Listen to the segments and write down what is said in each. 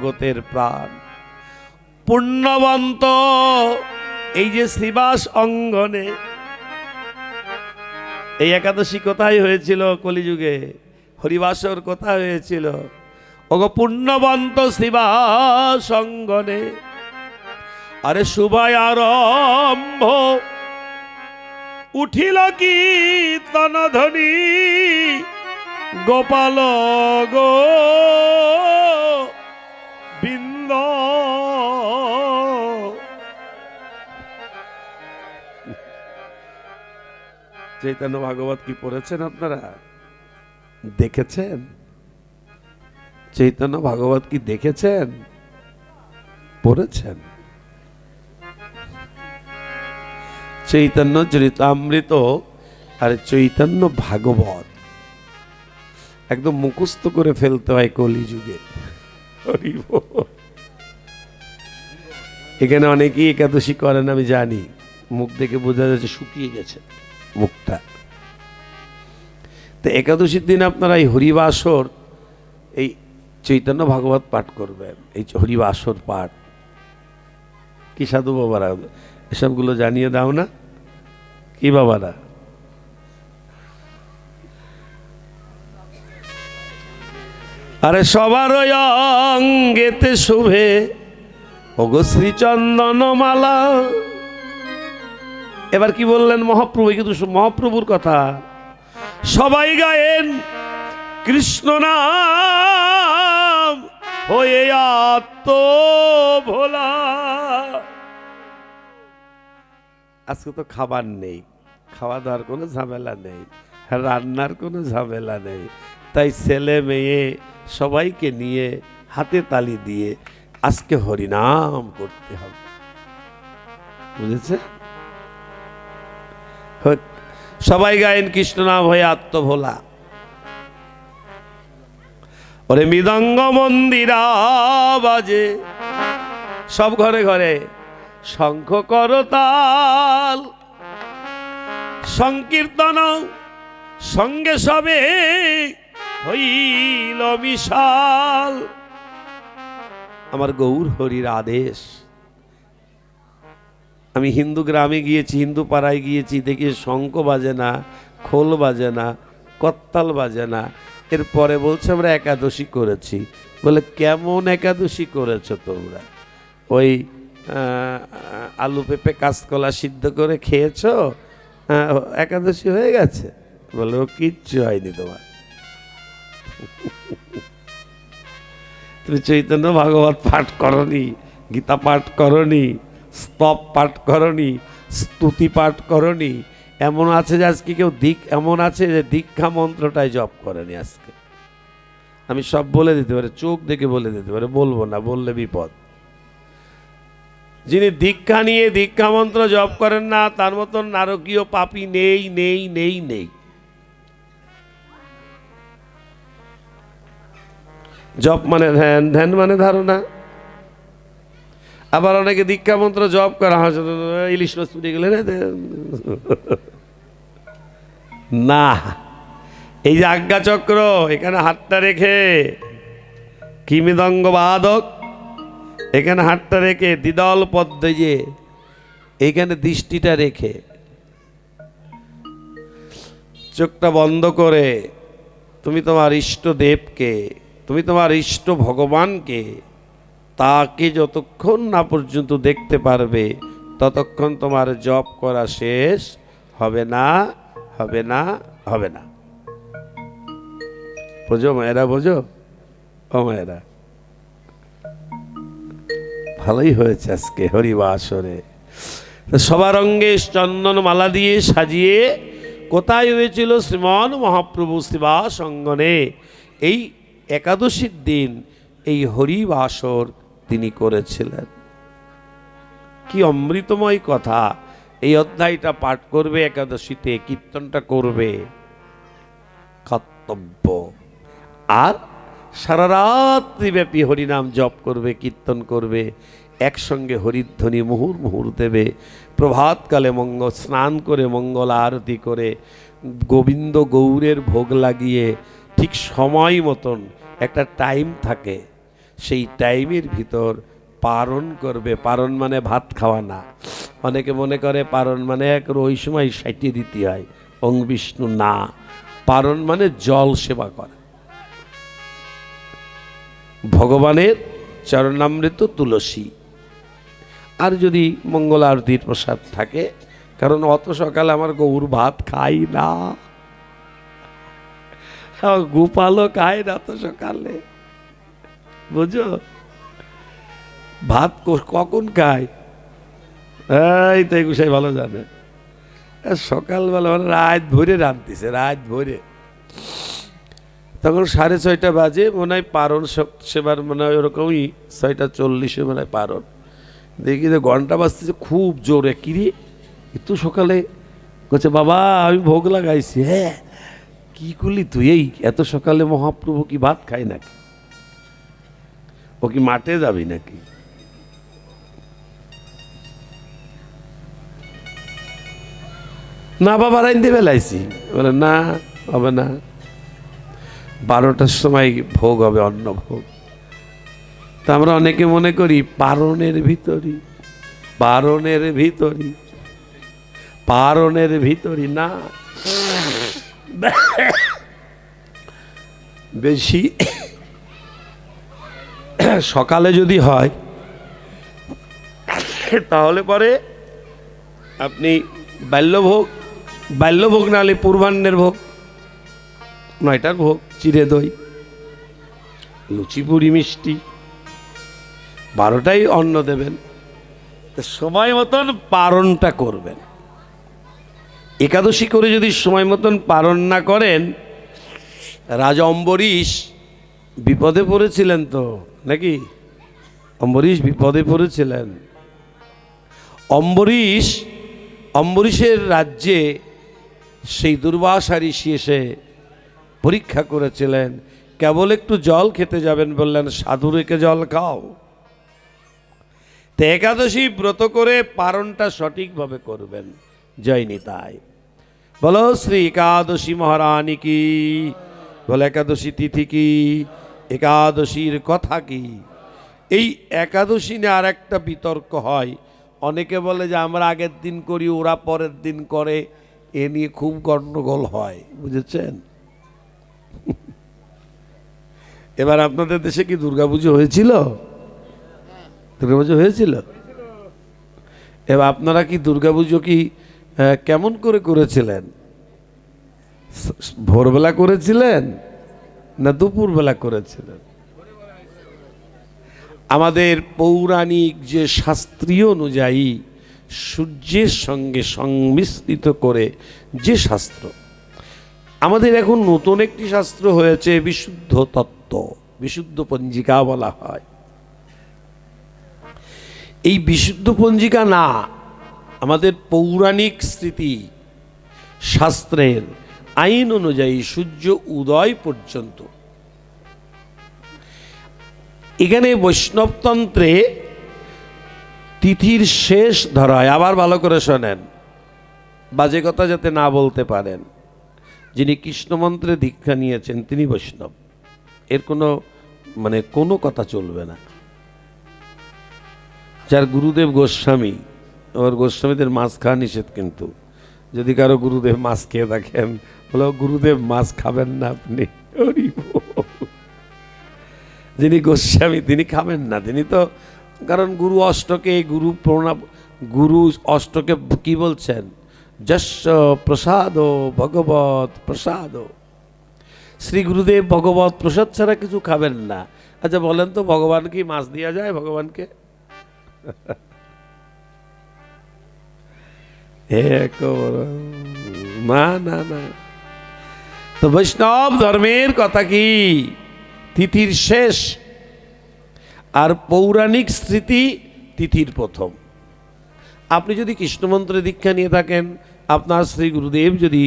জগতের প্রাণ। পুণ্যবন্ত এই যে শ্রীবাস অঙ্গনে। এই একাদশী কোথায় হয়েছিল কলিযুগে? হরিবাসর কোথায় হয়েছিল? ওগো পুণ্যবন্ত শ্রীবাস অঙ্গনে। আরে শুভায় আরম্ভ। উঠিল কি তনধ্বনি? গোপাল গো। চৈতন্য ভাগবত কি পড়েছেন আপনারা? দেখেছেন? চৈতন্য ভাগবত কি দেখেছেন? পড়েছেন? চৈতন্য চরিতামৃত, আর চৈতন্য ভাগবত। একদম মুখস্থ করে ফেলতে হয় কলিযুগে। হরি বল। এখানে অনেকেই একাদশী করেন, আমি জানি। মুখ দেখে বোঝা যাচ্ছে শুকিয়ে গেছে মুখটা। তো একাদশীর দিন আপনারা এই হরিবাসর, এই চৈতন্য ভাগবত পাঠ করবেন। এই হরিবাসর পাঠ। কি সাধু বাবারা, এসবগুলো জানিয়ে দাও না? কি বাবারা? আরে সবার অঙ্গেতে শুভে ওগো শ্রীচন্দন মালা এবার কি বললেন মহাপ্রভু? কিন্তু মহাপ্রভুর কথা। সবাই গায়েন, কৃষ্ণ নাম, হয়ে আত্ম ভোলা আজকে তো খাবার নেই খাওয়া দাওয়ার কোনো ঝামেলা নেই, রান্নার কোনো ঝামেলা নেই। তাই ছেলে মেয়ে সবাইকে নিয়ে হাতে তালি দিয়ে আজকে হরিনাম করতে হবে। বুঝেছে সবাই গায়েন কৃষ্ণ নাম হয়ে আত্মভোলা। ওরে মৃদঙ্গ মন্দিরা বাজে। সব ঘরে ঘরে শঙ্খ করতাল। সংকীর্তন সঙ্গে সবে হইল বিশাল। আমার গৌর হরির আদেশ। আমি হিন্দু গ্রামে গিয়েছি হিন্দু পাড়ায় গিয়েছি দেখি শঙ্খ বাজে না খোল বাজে না কত্তাল বাজে না। এরপরে বলছে আমরা একাদশী করেছি। বলে কেমন একাদশী করেছ তোমরা? ওই আলু পেঁপে কাঁচকলা সিদ্ধ করে খেয়েছো? আহ, একাদশী হয়ে গেছে? বলে ও কিচ্ছু হয়নি তোমার। তুমি চৈতন্য ভাগবত পাঠ করনি, গীতা পাঠ করনি, স্তব পাঠ করনি, স্তুতি পাঠ করনি। এমন আছে যে আজকে কেউ দিক, এমন আছে যে দীক্ষা মন্ত্রটাই জপ করেনি আজকে। আমি সব বলে দিতে পারি, চোখ দেখে বলে দিতে পারি, বলব না, বললে বিপদ। যিনি দীক্ষা নিয়ে দীক্ষা মন্ত্র জপ করেন না, তার মতন নারকীয় পাপি নেই নেই নেই নেই। জপ মানে ধ্যান ধ্যান মানে ধারণা। আবার অনেকে দীক্ষা মন্ত্র জপ করা হয় ইলিশ মাছ পুড়ে গেলে না এই যে আজ্ঞা চক্র, এখানে হাতটা রেখে কি মৃদঙ্গ বাদক এখানে হাতটা রেখে, দ্বিদল পদ্মে যে দৃষ্টিটা রেখে, চোখটা বন্ধ করে, তুমি তোমার ইষ্ট দেবকে তুমি তোমার ইষ্ট ভগবানকে তাকে যতক্ষণ না পর্যন্ত দেখতে পারবে, ততক্ষণ তোমার জপ করা শেষ। হবে না হবে না হবে না। বোঝো মায়েরা, বোঝো? ও মায়েরা। ভালোই হয়েছে আজকে হরিবাসরে। সবার অঙ্গে চন্দন মালা দিয়ে সাজিয়ে, কোথায় হয়েছিল শ্রীমন মহাপ্রভু শ্রীবাস অঙ্গনে এই একাদশীর দিন এই হরিবাসর তিনি করেছিলেন। কি অমৃতময় কথা। এই অধ্যায়টা পাঠ করবে, একাদশীতে কীর্তনটা করবে। কর্তব্য। আর সারা রাত্রিব্যাপী হরিনাম জপ করবে, কীর্তন করবে, একসঙ্গে হরিধ্বনি মুহুর মুহুর দেবে, প্রভাতকালে মঙ্গল স্নান করে, মঙ্গল আরতি করে, গোবিন্দ গৌরের ভোগ লাগিয়ে ঠিক সময় মতন একটা টাইম থাকে, সেই টাইমের ভিতর পারণ করবে। পারণ মানে ভাত খাওয়া না। অনেকে মনে করে পারণ মানে এক ওই সময় সাইটিয়ে দিতে হয়, ওং বিষ্ণু না। পারণ মানে জল সেবা করা। ভগবানের চরণামৃত তুলসী। আর যদি মঙ্গল আরতির প্রসাদ থাকে, কারণ অত সকালে আমার গৌর ভাত খাই না। গোপালও খায় না তো সকালে। বুঝো? ভাত কখন খায়? এই তো এগুসাই ভালো জানে। সকালবেলা মানে রাত ভরে রাঁধতেছে, রাত ভরে। তখন সাড়ে ছয়টা বাজে, মনে হয় পারণ সব- সেবার মনে হয় ওরকমই ছয়টা চল্লিশে মনে হয় পারণ। দেখি যে ঘণ্টা বাজতেছে, খুব জোরে। কিরে, এত সকালে? বলছে বাবা, আমি ভোগ লাগাইছি হ্যাঁ। কি করলি তুই? এই এত সকালে মহাপ্রভু কি ভাত খায় নাকি? ও কি মাঠে যাবি নাকি? না, বাবা, রাইন্দে বেলাইছি। বলে, না, হবে না। বারোটার সময় ভোগ হবে, অন্ন ভোগ। তা আমরা অনেকে মনে করি, পারণের ভিতরই পারণের ভিতরই পারণের ভিতরই না। বেশি সকালে যদি হয়, তাহলে পরে আপনি বাল্যভোগ বাল্যভোগ না হলে পূর্বাহ্নের ভোগ, নয়টার ভোগ, চিড়ে দই লুচি পুরি মিষ্টি, বারোটাই অন্ন দেবেন। সময় মতন পারণটা করবেন। একাদশী করে যদি সময় মতন পালন না করেন, রাজা অম্বরীশ বিপদে পড়েছিলেন তো, নাকি? অম্বরীশ বিপদে পড়েছিলেন। অম্বরীশ, অম্বরীশের রাজ্যে সেই দুর্বাসা ঋষি এসে পরীক্ষা করেছিলেন, কেবল একটু জল খেতে যাবেন বললেন সাধু রেখে জল খাও। তো একাদশী ব্রত করে পারণটা সঠিকভাবে করবেন, জয় নিতাই। বলো, শ্রী একাদশী মহারানী কি? বলো, একাদশী তিথি কি? একাদশীর কথা কি? এই একাদশী নিয়ে আর একটা বিতর্ক হয়। অনেকে বলে যে, আমরা আগের দিন করি, ওরা পরের দিন করে। এ নিয়ে খুব গণ্ডগোল হয়, বুঝেছেন? এবার আপনাদের দেশে কি দুর্গাপুজো হয়েছিল? দুর্গাপুজো হয়েছিল? এবার আপনারা কি দুর্গাপুজো কি আহ, কেমন করে করেছিলেন? ভোরবেলা করেছিলেন না দুপুরবেলা করেছিলেন? আমাদের পৌরাণিক যে শাস্ত্রীয় অনুযায়ী সূর্যের সঙ্গে সংমিশ্রিত করে যে শাস্ত্র আমাদের এখন নতুন একটি শাস্ত্র হয়েছে বিশুদ্ধ তত্ত্ব বিশুদ্ধ পঞ্জিকা বলা হয়। এই বিশুদ্ধ পঞ্জিকা না আমাদের পৌরাণিক স্মৃতি শাস্ত্রের আইন অনুযায়ী সূর্য উদয় পর্যন্ত। এখানে বৈষ্ণবতন্ত্রে তিথির শেষ ধরায়, আবার ভালো করে শোনেন, বাজে কথা যাতে না বলতে পারেন, যিনি কৃষ্ণমন্ত্রে দীক্ষা নিয়েছেন তিনি বৈষ্ণব। এর কোনো মানে কোনো কথা চলবে না। যার গুরুদেব গোস্বামী ওর গোস্বামীদের মাছ খাওয়া নিষেধ কিন্তু। যদি কারও গুরুদেব মাছ খেয়ে থাকেন, বলো, গুরুদেব, মাছ খাবেন না আপনি? যিনি গোস্বামী, তিনি খাবেন না। তিনি তো, কারণ গুরু অষ্টকে গুরু প্রণাম, গুরু অষ্টকে কি বলছেন? যশ প্রসাদ ভগবত প্রসাদ। শ্রী গুরুদেব ভগবত প্রসাদ ছাড়া কিছু খাবেন না। আচ্ছা বলেন তো, ভগবান কি মাছ দেওয়া যায়? ভগবানকে? না না না। তো বৈষ্ণব ধর্মের কথা কি? তিথির শেষ আর পৌরাণিক স্মৃতি তিথির প্রথম। আপনি যদি কৃষ্ণমন্ত্রে দীক্ষা নিয়ে থাকেন, আপনার শ্রী গুরুদেব যদি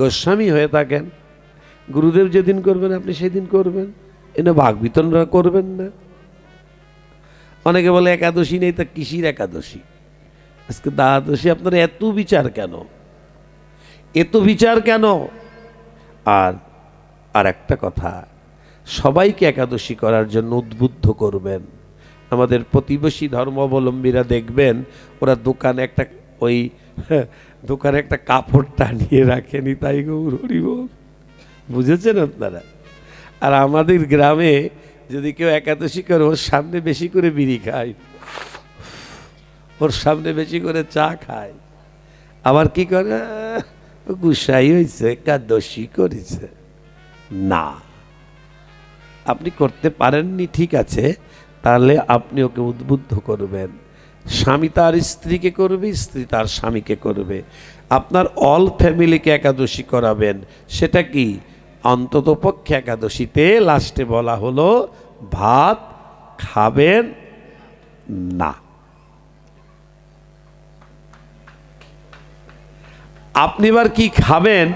গোস্বামী হয়ে থাকেন, গুরুদেব যেদিন করবেন, আপনি সেদিন করবেন। এনে ভাগ বিতরণ করবেন না। অনেকে বলে একাদশী নেই, তা কিসির একাদশী। আজকে দ্বাদশী, আপনার এত বিচার কেন? এত বিচার কেন? আর আর একটা কথা, সবাইকে একাদশী করার জন্য উদ্বুদ্ধ করবেন। আমাদের প্রতিবেশী ধর্মাবলম্বীরা দেখবেন, ওরা দোকানে একটা ওই দোকানে একটা কাপড় টানিয়ে রাখেনি, তাই গৌর হরি বল। বুঝেছেন আপনারা? আর আমাদের গ্রামে যদি কেউ একাদশী করে, ওর সামনে বেশি করে বিড়ি খায়। ওর সামনে বেশি করে চা খায়। আবার কি করে? গুসাই হয়েছে একাদশী করেছে। না। আপনি করতে পারেননি, ঠিক আছে, তাহলে আপনি ওকে উদ্বুদ্ধ করবেন। স্বামী তার স্ত্রীকে করবে, স্ত্রী তার স্বামীকে করবে। আপনার অল ফ্যামিলিকে একাদশী করাবেন। সেটা কি? অন্তত পক্ষে একাদশীতে লাস্টে বলা হলো, ভাত খাবেন না। আপনি এবার কি খাবেন?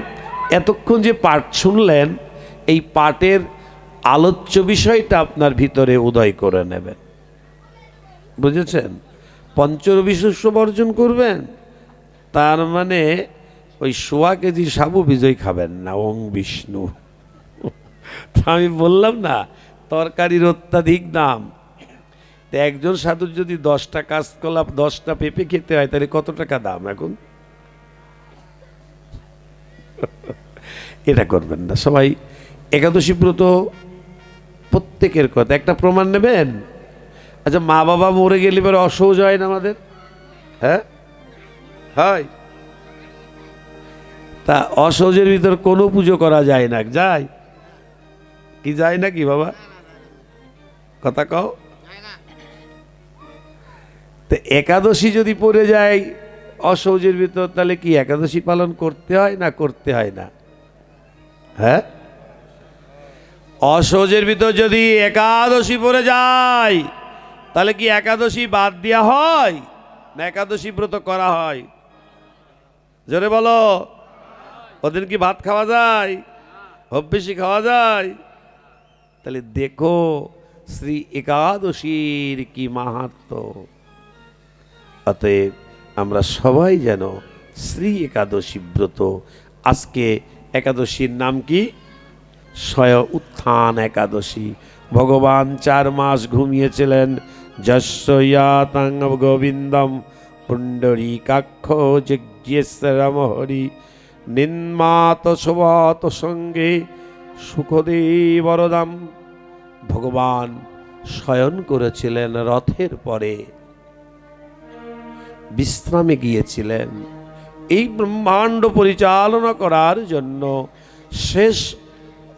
এতক্ষণ যে পাঠ শুনলেন, এই পাঠের আলোচ্য বিষয়টা আপনার ভিতরে উদয় করে নেবেন। বুঝেছেন? পঞ্চরবি শস্য বর্জন করবেন, তার মানে ওই সোয়া কেজি সাবু বিজয় খাবেন না, ওং বিষ্ণু। আমি বললাম না, তরকারির অত্যাধিক দাম। তো একজন সাধুর যদি দশটা কাঁচকলা, দশটা পেঁপে খেতে হয়, তাহলে কত টাকা দাম এখন? এটা করবেন না। সবাই একাদশী ব্রত প্রত্যেকের কথা। একটা প্রমাণ নেবেন? আচ্ছা মা বাবা মরে গেলে এবার অসহজ হয় না আমাদের? হ্যাঁ? হয়? তা অসহজের ভিতর কোনো পুজো করা যায় না। যায়? কি যায় না কি বাবা? কথা কও। তো একাদশী যদি পড়ে যায় অসহজের ভিতর, তাহলে কি একাদশী পালন করতে হয় না করতে হয় না? হ্যাঁ? অসহজের ভিতর যদি একাদশী পড়ে যায়, তাহলে কি একাদশী বাদ দেওয়া হয়? না একাদশী ব্রত করা হয়? জোরে বলো। ওদিন কি ভাত খাওয়া যায়? হব্বেশি খাওয়া যায়? তাহলে দেখো, শ্রী একাদশীর কি মাহাত্ম। অতএব আমরা সবাই যেন শ্রী একাদশী ব্রত আজকে একাদশীর নাম কি? স্বয় উত্থান একাদশী। ভগবান চার মাস ঘুমিয়েছিলেন। যশয়াতাং গোবিন্দম পুণ্ডরী কাক্ষ যজ্ঞেশ্বরম হরি, নিন্মাত শোভাত সঙ্গে সুখদেবরদাম ভগবান শয়ন করেছিলেন রথের পরে। বিশ্রামে গিয়েছিলেন। এই ব্রহ্মাণ্ড পরিচালনা করার জন্য শেষ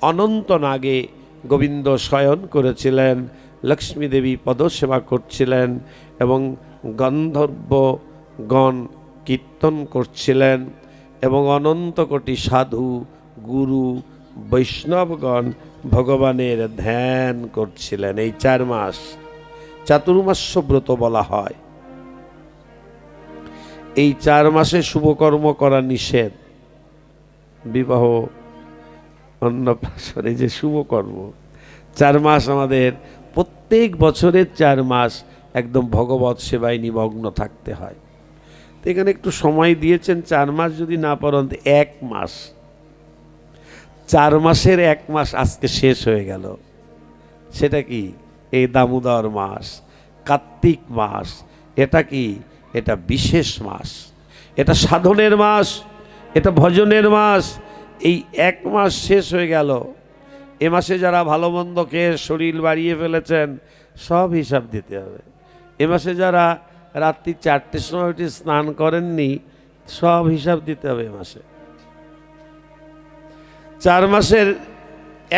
অনন্ত নাগে গোবিন্দ শয়ন করেছিলেন, লক্ষ্মী দেবী পদসেবা করছিলেন এবং গন্ধর্বগণ কীর্তন করছিলেন এবং অনন্ত কোটি সাধু, গুরু, বৈষ্ণবগণ ভগবানের ধ্যান করছিলেন। এই চার মাস চাতুর্মাস্য ব্রত বলা হয়। এই চার মাসে শুভকর্ম করা নিষেধ। বিবাহ, অন্নপ্রাশন যে শুভকর্ম, চার মাস আমাদের প্রত্যেক বছরের চার মাস একদম ভগবত সেবায় নিমগ্ন থাকতে হয়। তো এখানে একটু সময় দিয়েছেন, চার মাস যদি না পারেন এক মাস। চার মাসের এক মাস আজকে শেষ হয়ে গেল। সেটা কি? এই দামোদর মাস, কার্তিক মাস, এটা কি? এটা বিশেষ মাস। এটা সাধনের মাস, এটা ভজনের মাস। এই এক মাস শেষ হয়ে গেল। এ মাসে যারা ভালো মন্দ খেয়ে শরীর বাড়িয়ে ফেলেছেন, সব হিসাব দিতে হবে। এ মাসে যারা রাত্রি চারটের সময় উঠে স্নান করেননি, সব হিসাব দিতে হবে এ মাসে। চার মাসের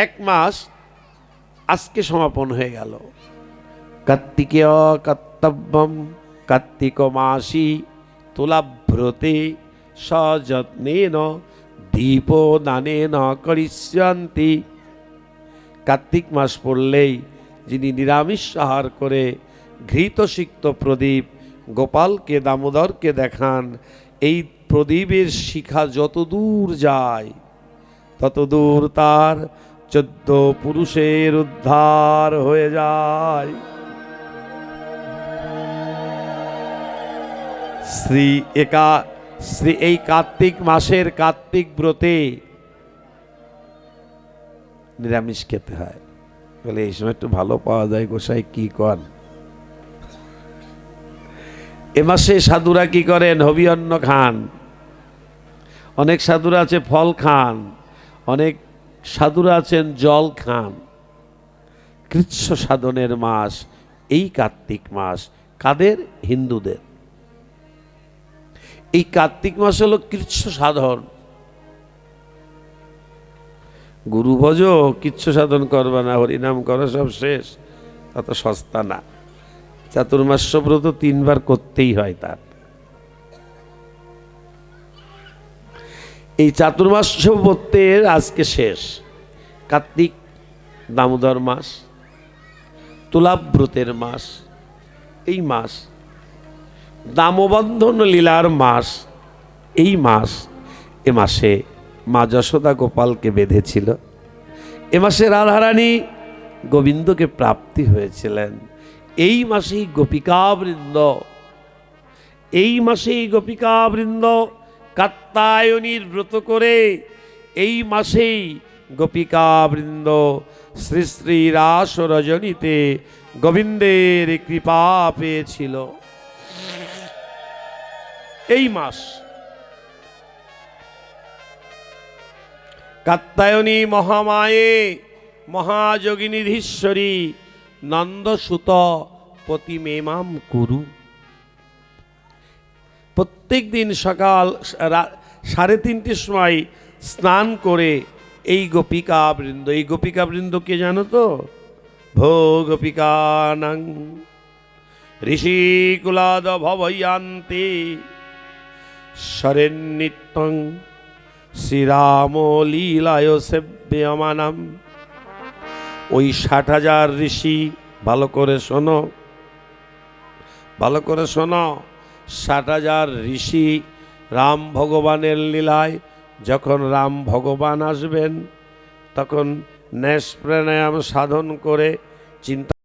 এক মাস আজকে সমাপন হয়ে গেল। কার্তিকেয় কর্তব্যম কার্তিক মাসি তুলাভ্রতে সযত্নেন, দীপ দানেন করিষ্যন্তি। কার্তিক মাস পড়লেই যিনি নিরামিষ আহার করে ঘৃতসিক্ত প্রদীপ গোপালকে, দামোদরকে দেখান, এই প্রদীপের শিখা যত দূর যায় তত দূর তার চোদ্দ পুরুষের উদ্ধার হয়ে যায়। শ্রী একা, শ্রী এই কার্তিক মাসের কার্তিক ব্রতে নিরামিষ খেতে হয়। বলে, এই সময় একটু ভালো পাওয়া যায় গোসাই, কি কন? এ মাসে সাধুরা কি করেন? হবি অন্ন খান। অনেক সাধুরা আছে ফল খান। অনেক সাধুরা আছেন জল খান। কৃচ্ছ সাধনের মাস, এই কার্তিক মাস। কাদের? হিন্দুদের। এই কার্তিক মাস হলো কৃচ্ছ সাধন। গুরু ভজ কিচ্ছু সাধন করবে না, হরিনাম করো সব শেষ, তা তো সস্তা না। চাতুর্মাস্য ব্রত তিনবার করতেই হয় তার। এই চাতুর্মাস্য ব্রতের আজকে শেষ, কার্তিক দামোদর মাস, তুলাব্রতের মাস, এই মাস দামবন্ধন লীলার মাস। এই মাস, এ মাসে মা যশোদা গোপালকে বেঁধেছিল। এ মাসে রাধারানী গোবিন্দকে প্রাপ্তি হয়েছিলেন। এই মাসেই গোপিকাবৃন্দ, এই মাসেই গোপিকাবৃন্দ কাত্তায়নীর ব্রত করে, এই মাসেই গোপিকাবৃন্দ শ্রী শ্রী রাস রজনীতে গোবিন্দের কৃপা পেয়েছিল। এই মাস। কাত্তায়নী মহামায়ে মহাযোগিনীধীশ্বরী নন্দসুত প্রতিমেমাম কুরু। প্রত্যেক দিন সকাল সাড়ে তিনটের সময় স্নান করে এই গোপিকা বৃন্দ। এই গোপিকা বৃন্দ কে জানো তো? ভো গোপিকানাং। ঋষিকুলাদ ভবয়ান্তে। শরেন্নিত্যং শ্রীরাম লীলায় সেব্যমানাম ওই ষাট হাজার ঋষি, ভালো করে শোনো। ভালো করে শোনো। ষাট হাজার ঋষি রাম ভগবানের লীলায় যখন রাম ভগবান আসবেন, তখন ন্যাস প্রাণায়াম সাধন করে চিন্তা